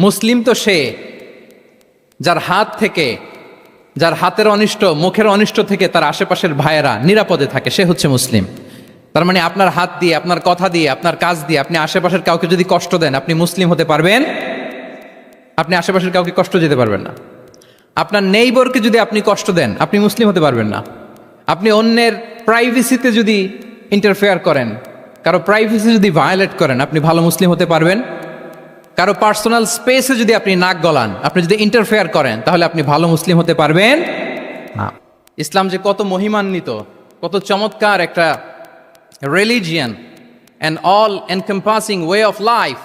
মুসলিম তো সে, যার হাত থেকে, যার হাতের অনিষ্ট, মুখের অনিষ্ট থেকে তার আশেপাশের ভাইয়েরা নিরাপদে থাকে, সে হচ্ছে মুসলিম। তার মানে আপনার হাত দিয়ে, আপনার কথা দিয়ে, আপনার কাজ দিয়ে, আপনি আশেপাশের কাউকে যদি কষ্ট দেন, আপনি মুসলিম হতে পারবেন? আপনি আশেপাশের কাউকে কষ্ট দিতে পারবেন না। আপনার নেইবরকে যদি আপনি কষ্ট দেন, আপনি মুসলিম হতে পারবেন না। আপনি অন্যের প্রাইভেসিতে যদি ইন্টারফেয়ার করেন, কারও প্রাইভেসি যদি ভায়োলেট করেন, আপনি ভালো মুসলিম হতে পারবেন। কারও পার্সোনাল স্পেসে যদি আপনি নাক গলান, আপনি যদি ইন্টারফেয়ার করেন, তাহলে আপনি ভালো মুসলিম হতে পারবেন? না। ইসলাম যে কত মহিমান্বিত, কত চমৎকার একটা religion and all encompassing way of life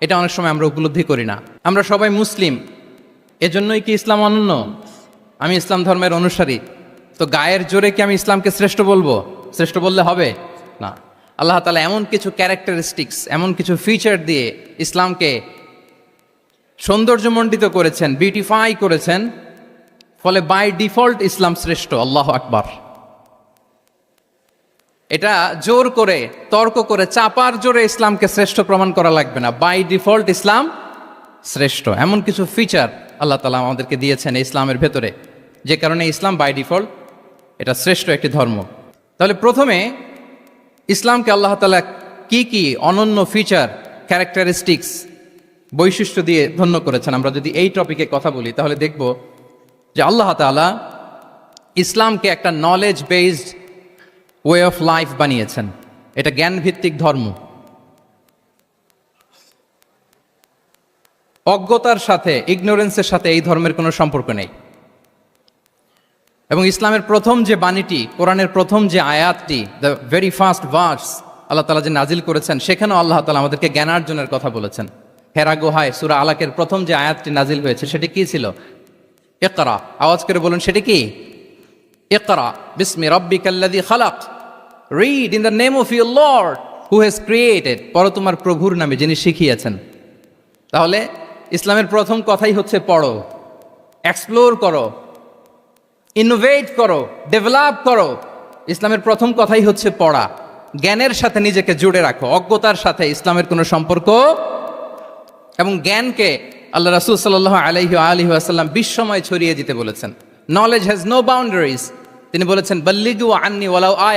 এটা অনেক সময় আমরা উপলব্ধি করি না। আমরা সবাই মুসলিম, এজন্যই কি ইসলাম অনন্য? আমি ইসলাম ধর্মের অনুসারী, তো গায়ের জোরে কি আমি ইসলামকে শ্রেষ্ঠ বলব? শ্রেষ্ঠ বললে হবে? না। আল্লাহ তালা এমন কিছু ক্যারেক্টারিস্টিক্স এমন কিছু ফিচার দিয়ে ইসলামকে সৌন্দর্যমণ্ডিত করেছেন বিউটিফাই করেছেন, ফলে বাই ডিফল্ট ইসলাম শ্রেষ্ঠ, আল্লাহ আকবার। এটা জোর করে, তর্ক করে, চাপার জোরে ইসলামকে শ্রেষ্ঠ প্রমাণ করা লাগবে না। বাই ডিফল্ট ইসলাম শ্রেষ্ঠ। এমন কিছু ফিচার আল্লাহ তালা আমাদেরকে দিয়েছেন ইসলামের ভেতরে। যে কারণে ইসলাম বাই ডিফল্ট এটা শ্রেষ্ঠ একটি ধর্ম। তাহলে প্রথমে ইসলামকে আল্লাহ তালা কি কি অনন্য ফিচার ক্যারেক্টারিস্টিক্স বৈশিষ্ট্য দিয়ে ধন্য করেছেন, আমরা যদি এই টপিকে কথা বলি, তাহলে দেখব যে আল্লাহ তালা ইসলামকে একটা knowledge based way of life বানিয়েছেন। এটা জ্ঞান ভিত্তিক ধর্ম। অজ্ঞতার সাথে ইগনোরেন্সের সাথে এই ধর্মের কোনো সম্পর্ক নেই। এবং ইসলামের প্রথম যে বাণীটি, কোরআনের প্রথম যে আয়াতটি দ্য ভেরি ফার্স্ট ভার্স আল্লাহ তালা যে নাজিল করেছেন, সেখানেও আল্লাহ তালা আমাদেরকে জ্ঞানার্জনের কথা বলেছেন। হেরা গুহায় সুরা আলাকের প্রথম যে আয়াতটি নাজিল হয়েছে, সেটি কি ছিল? একরা আওয়াজ করে বলুন, সেটি কি? একরা বিসমি রব্বিকাল্লাযী খালাক। Read in the name of your lord who has created পর তোমার প্রভুর নামে, যিনি শিখিয়েছেন। তাহলে ইসলামের প্রথম কথাই হচ্ছে পড়ো। এক্সপ্লোর করো। ইনোভেট করো ডেভেলপ করো। ইসলামের প্রথম কথাই হচ্ছে পড়া। জ্ঞানের সাথে নিজেকে জুড়ে রাখো, অজ্ঞতার সাথে ইসলামের কোনো সম্পর্ক এবং জ্ঞানকে আল্লাহ রাসুল সাল্লাহ আলহি আলহি আসাল্লাম বিশ্বময় ছড়িয়ে দিতে বলেছেন। নলেজ হ্যাজ নো বাউন্ডারিজ তিনি বলেছেন, বল্লিগু আন্নি ওয়ালাউ আয়